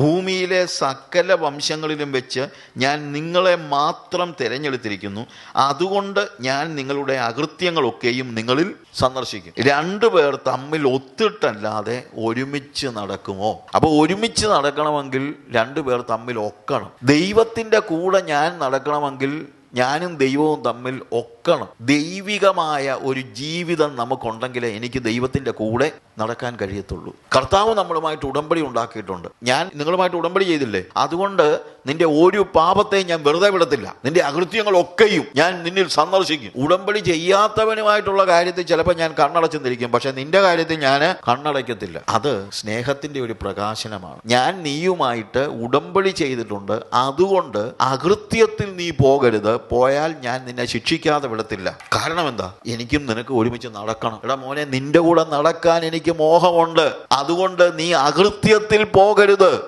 ഭൂമിയിലെ സകല വംശങ്ങളിലും വെച്ച് ഞാൻ നിങ്ങളെ മാത്രം തിരഞ്ഞെടുത്തിരിക്കുന്നു. അതുകൊണ്ട് ഞാൻ നിങ്ങളുടെ അകൃത്യങ്ങളൊക്കെയും നിങ്ങളിൽ സന്ദർശിക്കും. രണ്ടുപേർ തമ്മിൽ ഒത്തിട്ടല്ലാതെ ഒരുമിച്ച് നടക്കുമോ? അപ്പോൾ ഒരുമിച്ച് നടക്കണമെങ്കിൽ രണ്ടുപേർ തമ്മിൽ ഒക്കണം. ദൈവത്തിന്റെ കൂടെ ഞാൻ നടക്കണമെങ്കിൽ ഞാനും ദൈവവും തമ്മിൽ ഒക്കണം. ദൈവികമായ ഒരു ജീവിതം നമുക്കുണ്ടെങ്കിൽ എനിക്ക് ദൈവത്തിന്റെ കൂടെ നടക്കാൻ കഴിയത്തുള്ളൂ. കർത്താവ് നമ്മളുമായിട്ട് ഉടമ്പടി ഉണ്ടാക്കിയിട്ടുണ്ട്. ഞാൻ നിങ്ങളുമായിട്ട് ഉടമ്പടി ചെയ്തില്ലേ? അതുകൊണ്ട് നിന്റെ ഒരു പാപത്തെയും ഞാൻ വെറുതെ വിടത്തില്ല. നിന്റെ അകൃത്യങ്ങളൊക്കെയും ഞാൻ നിന്നിൽ സന്ദർശിക്കും. ഉടമ്പടി ചെയ്യാത്തവനുമായിട്ടുള്ള കാര്യത്തിൽ ചിലപ്പോൾ ഞാൻ കണ്ണടച്ചെന്നിരിക്കും പക്ഷെ നിന്റെ കാര്യത്തിൽ ഞാൻ കണ്ണടയ്ക്കത്തില്ല. അത് സ്നേഹത്തിന്റെ ഒരു പ്രകാശനമാണ്. ഞാൻ നീയുമായിട്ട് ഉടമ്പടി ചെയ്തിട്ടുണ്ട്. അതുകൊണ്ട് അകൃത്യത്തിൽ നീ പോകരുത്. പോയാൽ ഞാൻ നിന്നെ ശിക്ഷിക്കാതെ വിടത്തില്ല. കാരണം എന്താ? എനിക്കും നിനക്ക് ഒരുമിച്ച് നടക്കണം. എടാ മോനെ നിന്റെ കൂടെ നടക്കാൻ എനിക്ക് മോഹമുണ്ട്. അതുകൊണ്ട് നീ അകൃത്യത്തിൽ പോകരുത്.